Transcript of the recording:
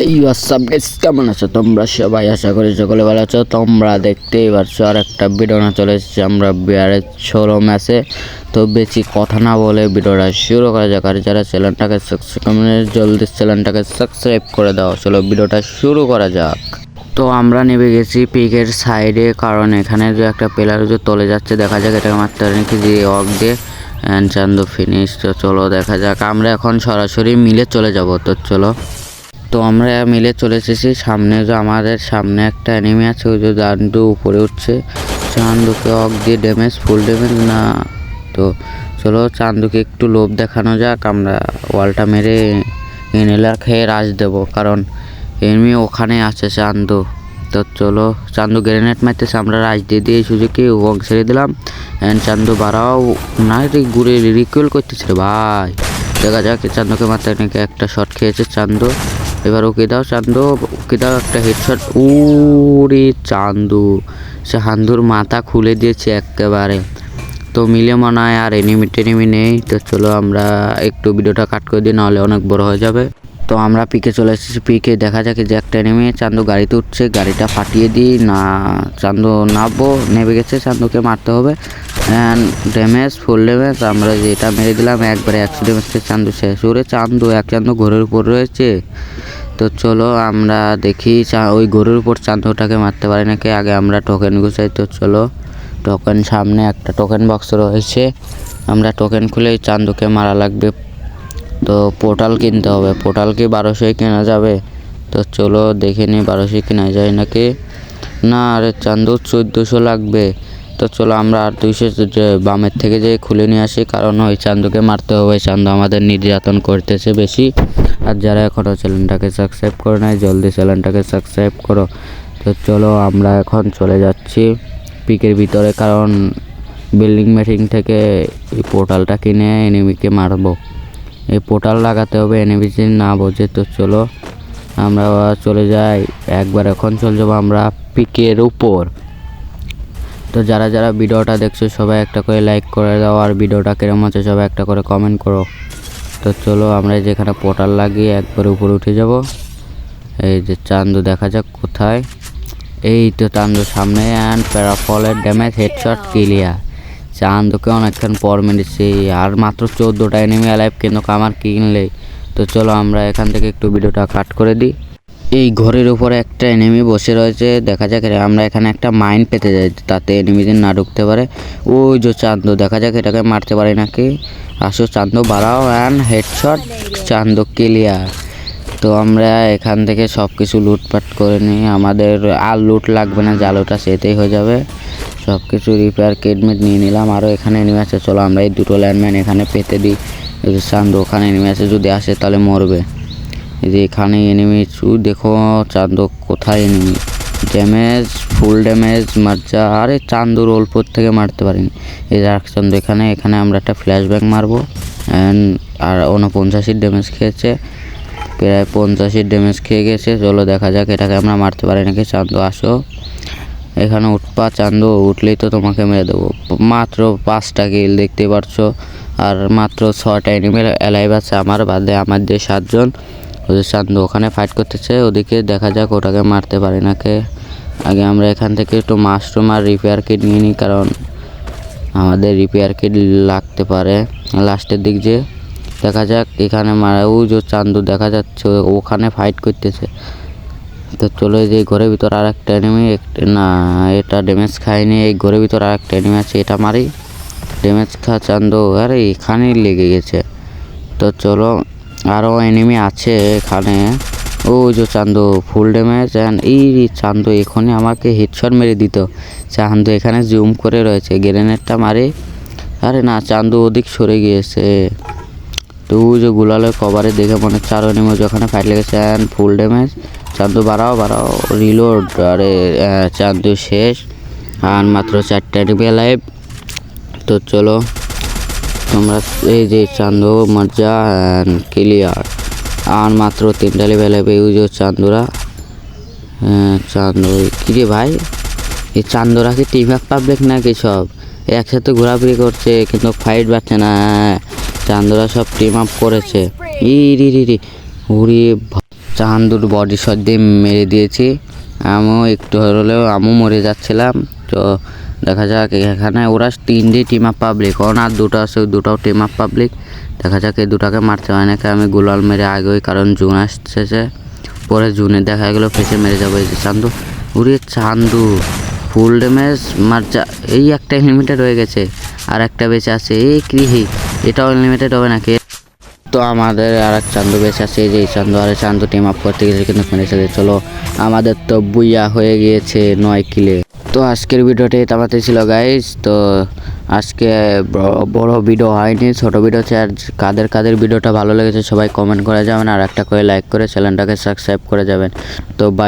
এই WhatsApp guys কেমন আছো? তোমরা সবাই আশা করি সকলে ভালো আছো। তোমরা দেখতেই পারছ আর একটা ভিডিও না চলে এসেছি আমরা বিয়ারের ষোলো ম্যাচে তো বেশি কথা না বলে ভিডিওটা শুরু করা যাক, আর যারা চ্যানেলটাকে সাবস্ক্রাইব জলদি চ্যানেলটাকে সাবস্ক্রাইব করে দাও। চলো ভিডিওটা শুরু করা যাক। তো আমরা নেমে গেছি পিকের সাইডে কারণ এখানে যে একটা প্লেয়ার যে তলে যাচ্ছে, দেখা যাক এটাকে মারতে নাকি যে অক দিয়ে অ্যান্ড চান্দু ফিনিশ তো চলো দেখা যাক, আমরা এখন সরাসরি মিলে চলে যাব। তো চলো। তো আমরা মিলে চলে এসেছি। সামনে যে আমাদের সামনে একটা অ্যানিমি আছে, ওই যে চান্দু উপরে উঠছে। চান্দুকে অক দিয়ে ড্যামেজ ফুল ড্যামেজ না? তো চলো চান্দুকে একটু লোভ দেখানো যাক, আমরা ওয়ালটা মেরে ইনহেলার খেয়ে রাজ দেবো, কারণ এমনি ওখানে আছে চান্দু। তো চলো চান্দু গ্রেনেড মারতেছে, আমরা রাজ দিয়ে দিয়ে সুযোগে ওয়াক ছেড়ে দিলাম। অ্যান্ড চান্দু বাড়াও না ঘুরে রিকুয়েল করতেছে ভাই। দেখা যাক, চান্দুকে মারতে নাকি একটা শট খেয়েছে চান্দু। এবার ওকে দাও চান্দু? ওকে দাও একটা হেডশট উরে চান্দু। সে হান্দুর মাথা খুলে দিয়েছে একেবারে। তো মিলে মনে হয় আর এনিমি টেনিমি নেই। তো চলো আমরা একটু ভিডিওটা কাট করে দিই, নাহলে অনেক বড় হয়ে যাবে। তো আমরা পিকে চলে এসেছি। পিকে দেখা যাক যে একটা নেমে চান্দু গাড়িতে উঠছে, গাড়িটা ফাটিয়ে দিই। না, চান্দু নামবো নেমে গেছে, চান্দুকে মারতে হবে। অ্যান্ড ড্যামেজ ফুল ড্যামেজ আমরা যেটা মেরে দিলাম, একবারে একশো ড্যামেজ চান্দু শেষ। ওরে চান্দু, এক চান্দু ঘোরের উপর রয়েছে। তো চলো আমরা দেখি ওই গরুর উপর চান্দুটাকে মারতে পারি নাকি? আগে আমরা টোকেন গুছাই, তো চলো। টোকেন সামনে একটা টোকেন বক্স রয়েছে। আমরা টোকেন খুলে চান্দুকে মারা লাগবে। তো পোর্টাল কিনতে হবে। পোর্টাল কি বারোশোয় কেনা যাবে? তো চলো দেখে নিই, বারোশোয় কেনা যায় নাকি? না, আরে চান্দু চোদ্দোশো লাগবে। তো চলো আমরা আর দুইশো বামের থেকে যে খুলে নিয়ে আসি, কারণ ওই চান্দুকে মারতে হবে। চান্দু আমাদের নির্যাতন করতেছে বেশি। আর যারা এখনও চ্যানেলটাকে সাবস্ক্রাইব করে নাই, জলদি চ্যানেলটাকে সাবস্ক্রাইব করো। তো চলো আমরা এখন চলে যাচ্ছি পিকের ভিতরে, কারণ বিল্ডিং মেটিং থেকে এই পোর্টালটা কিনে এনিমিকে মারবো। এই পোর্টাল লাগাতে হবে এনিমি যদি না বোঝে, তো চলো আমরা চলে যাই। একবার এখন চলে যাব আমরা পিকের উপর। তো যারা যারা ভিডিওটা দেখছ, সবাই একটা করে লাইক করে দাও, আর ভিডিওটা কিরম আছে সবাই একটা করে কমেন্ট করো। তো চলো আমরা যেখানে পোর্টাল লাগিয়ে একবার উপরে উঠে যাব। এই যে চান্দু দেখা যাক কোথায়। এই তো চান্দু সামনে অ্যান্ড প্যারাফলের ড্যামেজ হেডশট ক্লিয়ার চান্দুকে অনেকক্ষণ পর মেরেছি, আর মাত্র চোদ্দোটা এনিমি অ্যালাইভ কিন্তু আমার কিনলে তো চলো আমরা এখান থেকে একটু ভিডিওটা কাট করে দিই। এই ঘরের উপরে একটা এনিমি বসে রয়েছে। দেখা যাক আমরা এখানে একটা মাইন পেতে যাই, তাতে এনিমিদের না ঢুকতে পারে। ওই যে চান্দু, দেখা যাক এটাকে মারতে পারে নাকি? আসো চান্দু, বাড়াও অ্যান্ড হেডশট চান্দু ক্লিয়ার তো আমরা এখান থেকে সব কিছু লুটপাট করে নিই আমাদের আর লুট লাগবে না জালোটা সেতেই হয়ে যাবে। সব কিছু রিপেয়ার কিটমেট নিয়ে নিলাম আরও এখানে এনিমি আছে। চলো আমরা এই দুটো ল্যান্ডম্যান এখানে পেতে দিই। চান্দু, ওখানে এনিমি আছে, যদি আসে তাহলে মরবে। এই যে এখানে এনিমি চু দেখো চান্দু কোথায় এনিমি ড্যামেজ ফুল ড্যামেজ মারজা, আরে চান্দুর অল্পর থেকে মারতে পারিনি। এই যে এখানে এখানে আমরা একটা ফ্ল্যাশব্যাক মারবো। অ্যান্ড আর উনপঞ্চাশির ড্যামেজ খেয়েছে। প্রায় পঞ্চাশির ড্যামেজ খেয়ে গেছে। চলো দেখা যাক এটাকে আমরা মারতে পারি নাকি। চান্দু, আসো। এখানে উঠপা চান্দু, উঠলেই তো তোমাকে মেরে দেবো। মাত্র পাঁচটা কিল দেখতে পারছ। আর মাত্র ছটা এনিমেল অ্যালাইভ আছে। আমার বাদে আমার দিয়ে সাতজন। ওদের চান্দু ওখানে ফাইট করতেছে, ওদিকে দেখা যাক ওটাকে মারতে পারে নাকি। আগে আমরা এখান থেকে একটু মাশরুম আর রিপেয়ার কিট নিয়ে নিই, কারণ আমাদের রিপেয়ার কিট লাগতে পারে। লাস্টের দিক যে দেখা যাক, এখানে মারা ও যে চান্দু দেখা যাচ্ছে ওখানে ফাইট করতেছে। তো চলো এই যে ঘরের ভিতর আর একটা এনিমি না, এটা ড্যামেজ খায়নি, এই ঘরের ভিতর আর একটা এনিমি আছে, এটা মারি। ড্যামেজ খা চান্দু, আরে এখানেই লেগে গেছে। তো চলো আরও এনিমি আছে এখানে। ও যে চান্দু ফুল ড্যামেজ অ্যান্ড এই চান্দু এখনই আমাকে হেডশট মেরে দিত। চান্দু এখানে জুম করে রয়েছে গ্রেনেডটা মারে। আরে না, চান্দু ওদিক সরে গিয়েছে। তো যে গুলালের কভারে দেখে মনে হচ্ছে আরও এনিমি ওখানে ফাইট লেগেছে অ্যান্ড ফুল ড্যামেজ চান্দু, বাড়াও বাড়াও রিলোড আরে চান্দু শেষ। আর মাত্র চারটে এনিমি লাইভ তো চলো। তোমরা এই যে চান্দু মজ্জা অ্যান্ড ক্লিয়ার। আর মাত্র তিনটা লেভেল হবে যে চান্দুরা। হ্যাঁ, চান্দু কী রে ভাই? এই চান্দুরা কি টিম আপ পাবলিক নাকি সব? একসাথে ঘোরাঘুরি করছে কিন্তু ফাইট পাচ্ছে না। চান্দুরা সব টিম আপ করেছে। ই রি রি রি। উড়ি চাহান্দুর বডি শট দিয়ে মেরে দিয়েছি। আমিও একটু হলেও আমিও মরে যাচ্ছিলাম। তো দেখা যাক, এখানে ওরা তিনটি টিম আপ পাবলিক কারণ আর দুটো আছে, দুটাও টিম আপ পাবলিক দেখা যাক এই দুটাকে মারতে হয় নাকি। আমি গোলাল মেরে আগে ওই কারণ জুন আসছে পরে জুনে দেখা গেলো ফেসে মেরে যাব এই যে চান্দু। উড়ে চান্দু ফুল ড্যামেজ মার যা- এই একটা লিমিটেড হয়ে গেছে। আর একটা বেঁচে আছে এই কৃষি এটাও লিমিটেড হবে নাকি? তো আমাদের আর এক চান্দু বেঁচে আছে যে চান্দু, আর চান্দু টিম আপ করতে গেছে কিন্তু মেরে চলো, আমাদের তো বুইয়া হয়ে গিয়েছে নয় কিলে তো আজকের ভিডিওটি তামাতে ছিল গাইজ তো আজকে বড় ভিডিও হয়নি, ছোট ভিডিও হচ্ছে, আর কাদের কাদের ভিডিওটা ভালো লেগেছে সবাই কমেন্ট করে যাবেন, আর একটা করে লাইক করে চ্যানেলটাকে সাবস্ক্রাইব করে যাবেন। তো বাই